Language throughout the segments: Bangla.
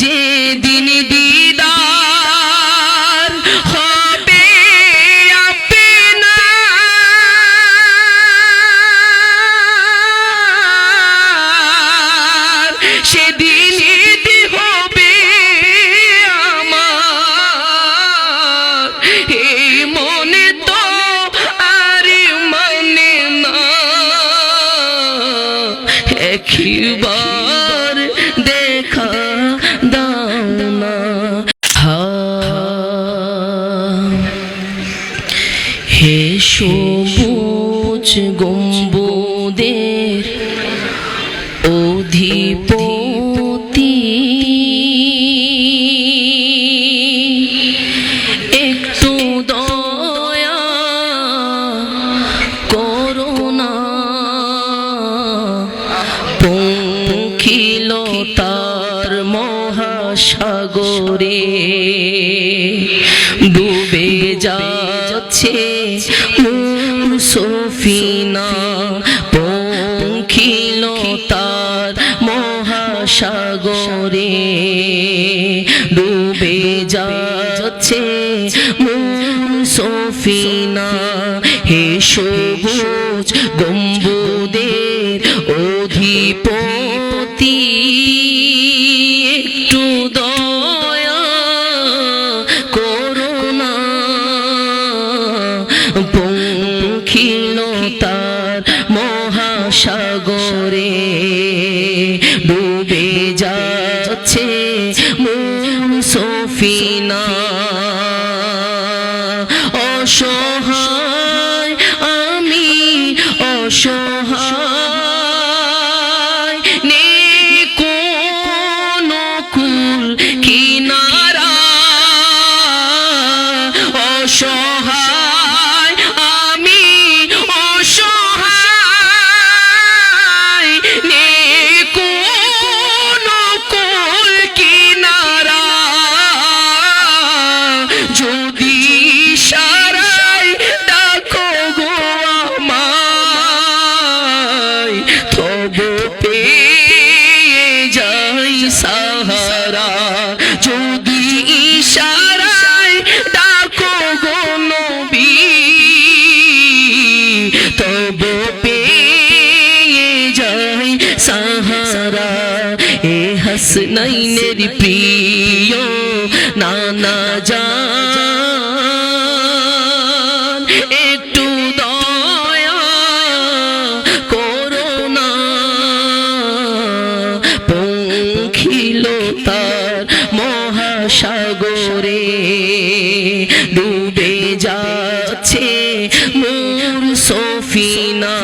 যে দিন দিদার হবে আপনার, সেদিন হবে আমার। এই মনে তো আর মানে না। একবার সবুজ গম্বুদের অধিপতি। একটু দয়া করোনা পঙ্খিল তার মহাসাগরে ডুবে যাচ্ছে মোর সফিনা পঙ্খিল তার মহাসাগরে ডুবে যাচ্ছে সফিনা। হে সবুজ গম্বুদের মহাসাগরে ডুবে যাচ্ছে মোর সফিনা। অসহায় আমি অসহায় হাসনাইনের প্রিয় নানা জান একটু দয়া করোনা পঙ্খিল তার মহাসাগরে ডুবে যাচ্ছে মোর সফিনা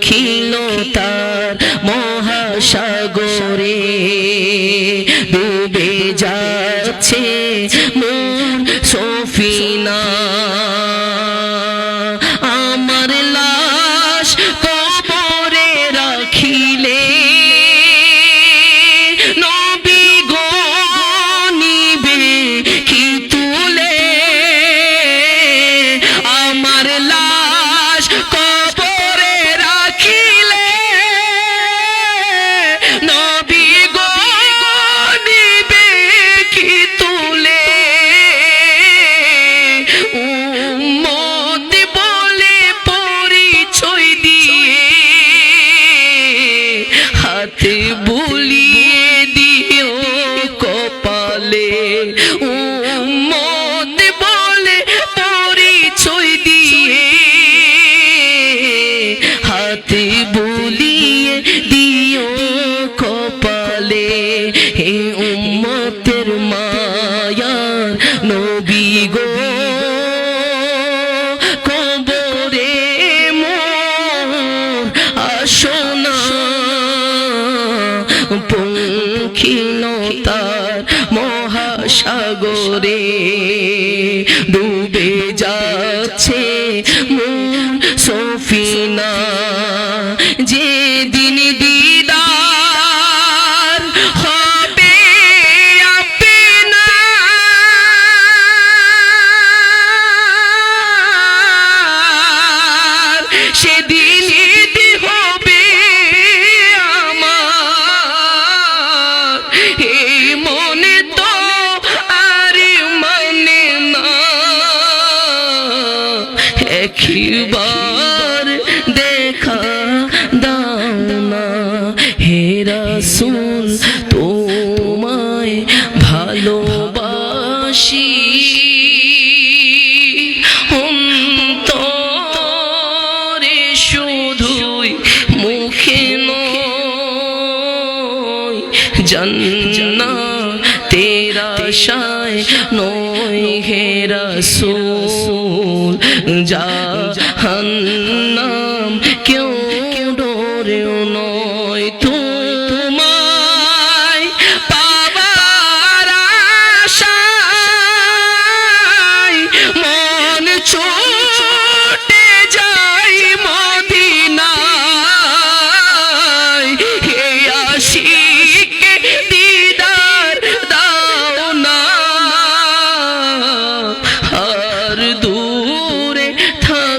পঙ্খিল তার মহাসাগরে ডুবে যাচ্ছে মোর কপালে, হে উম্মতের মায়ার নবী গো, কবরে মোর আসনা পঙ্খিলতার মহাসাগরে ডুবে যাচ্ছে মোর সফিনা জন্না তেরা শায় নয় হে রসূল জাহান্নাম।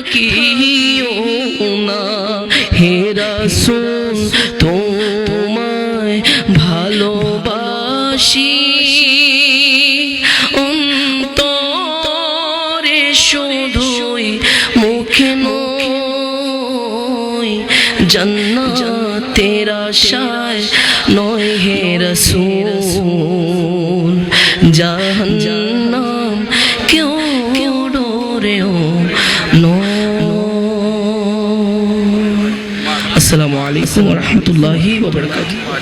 থাকিও না হে রাসূল, তোমায় ভালোবাসি। অন্তরে শুধুই মুখে নয়, জন্নাতের আশায় নয়, হে রসূল। রাহমাতুল্লাহি